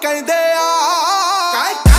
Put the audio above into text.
ਕਹਿੰਦੇ ਆ।